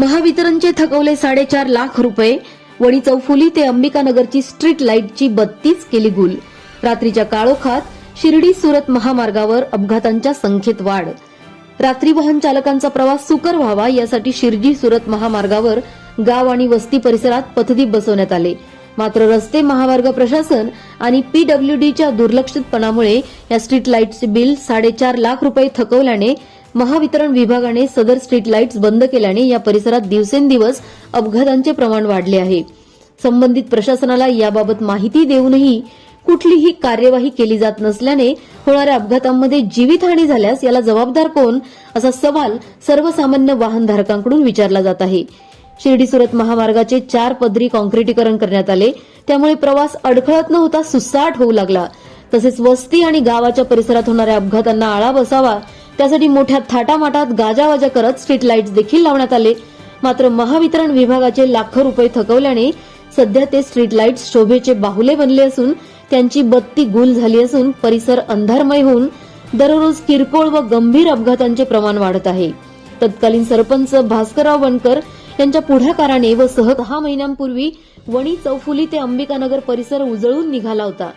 महावितरणचे थकवले साडेचार लाख रुपये वणी चौफुली ते अंबिकानगरची स्ट्रीट लाईटची बत्तीस केली गुल. रात्रीच्या काळोखात शिर्डी सुरत महामार्गावर अपघातांच्या संख्येत वाढ. रात्री वाहन चालकांचा प्रवास सुकर व्हावा यासाठी शिर्डी सुरत महामार्गावर गाव आणि वस्ती परिसरात पथदीप बसवण्यात आले. मात्र रस्ते महामार्ग प्रशासन आणि पीडब्ल्यूडीच्या दुर्लक्षितपणामुळे या स्ट्रीट लाईटचे बिल साडेचार लाख रुपये थकवल्याने महावितरण विभागाने सदर स्ट्रीट लाईट्स बंद केल्याने या परिसरात दिवसेंदिवस अपघातांचे प्रमाण वाढले आहे. संबंधित प्रशासनाला याबाबत माहिती देऊनही कुठलीही कार्यवाही केली जात नसल्याने होणाऱ्या अपघातांमध्ये जीवितहानी झाल्यास याला जबाबदार कोण असा सवाल सर्वसामान्य वाहनधारकांकडून विचारला जात आहे. शिर्डी सुरत महामार्गाचे चार पदरी कॉन्क्रिटीकरण करण्यात आले. त्यामुळे प्रवास अडखळत न होता सुसाट होऊ लागला. तसेच वस्ती आणि गावाच्या परिसरात होणाऱ्या अपघातांना आळा बसावा त्यासाठी मोठ्या थाटामाटात गाजावाजा करत स्ट्रीट लाईट्स देखील लावण्यात आले. मात्र महावितरण विभागाचे लाखो रुपये थकवल्याने सध्या ते स्ट्रीट लाईट्स शोभेचे बाहुले बनले असून त्यांची बत्ती गुल झाली असून परिसर अंधारमय होऊन दररोज किरकोळ व गंभीर अपघातांचे प्रमाण वाढत आहे. तत्कालीन सरपंच भास्करराव बनकर यांच्या पुढाकाराने व सह दहा महिन्यांपूर्वी वणी चौफुली ते अंबिकानगर परिसर उजळून निघाला होता.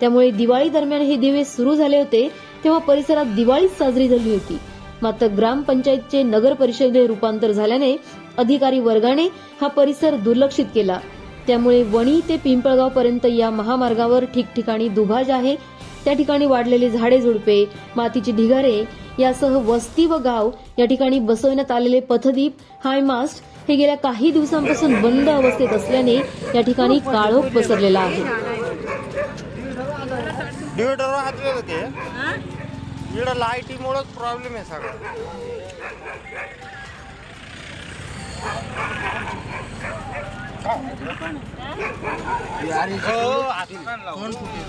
त्यामुळे दिवाळी दरम्यान हे दिवे सुरू झाले होते तेव्हा परिसरात दिवाळीच साजरी झाली होती. मात्र ग्रामपंचायतचे नगर परिषदेत रूपांतर झाल्याने अधिकारी वर्गाने हा परिसर दुर्लक्षित केला. त्यामुळे वणी ते पिंपळगाव पर्यंत या महामार्गावर ठिकठिकाणी दुभाज आहे. त्या ठिकाणी वाढलेले झाडे झुडपे मातीची ढिगारे यासह वस्ती व गाव या ठिकाणी बसवण्यात आलेले पथदीप हायमास्ट हे गेल्या काही दिवसांपासून बंद अवस्थेत असल्याने या ठिकाणी काळोख पसरलेला आहे. इकडं लाईटीमुळंच प्रॉब्लेम आहे सगळा हो.